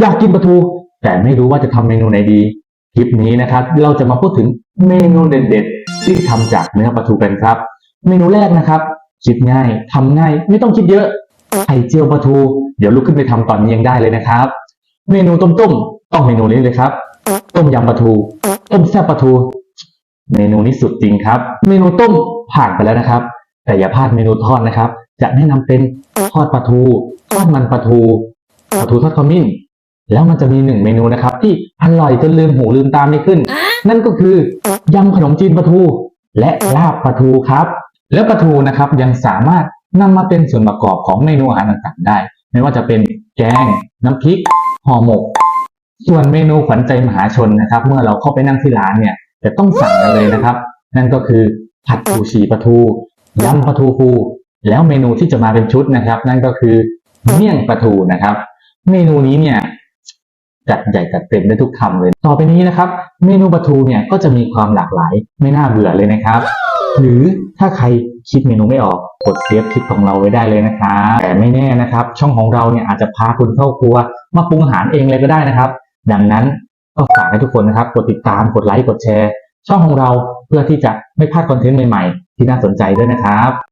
อยากกินปลาทู แต่ไม่รู้ว่าจะทำเมนูไหนดี คลิปนี้นะครับ เราจะมาพูดถึงเมนูเด็ดๆ ที่ทำจากเนื้อปลาทูกันครับ เมนูแรกนะครับ คิดง่ายทำง่าย ไม่ต้องคิดเยอะไข่เจียวปลาทู เดี๋ยวลุกขึ้นไปทำตอนนี้ยังได้เลยนะครับ เมนูต้มๆต้องเมนูนี้เลยครับ ต้มยำปลาทู ต้มแซ่บปลาทู เมนูนี้สุดจริงครับ เมนูต้มผ่านไปแล้วนะครับ แต่อย่าพลาดเมนูทอดนะครับ จะแนะนำเป็นทอดปลาทูทอดมันปลาทูปลาทูทอดขมิ้น แล้วมันจะมีหนึ่งเมนูนะครับ ที่อร่อยจนลืมหูลืมตาไม่ขึ้น นั่นก็คือยำขนมจีนปลาทู และลาบปลาทูครับ แล้วปลาทูนะครับยังสามารถนำมาเป็นส่วนประกอบของเมนูอาหารต่างๆ ได้ ไม่ว่าจะเป็นแกง น้ำพริกห่อหมก ส่วนเมนูขวัญใจมหาชนนะครับ เมื่อเราเข้าไปนั่งที่ร้านเนี่ยจะต้องสั่งกันเลยนะครับ นั่นก็คือผัดปูชีปลาทูยำปลาทูฟูแล้วเมนูที่จะมาเป็นชุดนะครับ นั่นก็คือเมี่ยงปลาทูนะครับ เมนูนี้เนี่ย จัดใหญ่จัดเต็มได้ทุกคำเลย ต่อไปนี้นะครับ เมนูปลาทูเนี่ยก็จะมีความหลากหลายไม่น่าเบื่อเลยนะครับ หรือถ้าใครคิดเมนูไม่ออกกดเซฟคลิปของเราไว้ได้เลยนะครับแต่ไม่แน่นะครับ ช่องของเราเนี่ยอาจจะพาคุณเข้าครัว มาปรุงอาหารเองเลยก็ได้นะครับ ดังนั้นก็ฝากให้ทุกคนนะครับกดติดตามกดไลค์กดแชร์ ช่องของเราเพื่อที่จะไม่พลาดคอนเทนต์ใหม่ๆ ที่น่าสนใจด้วยนะครับ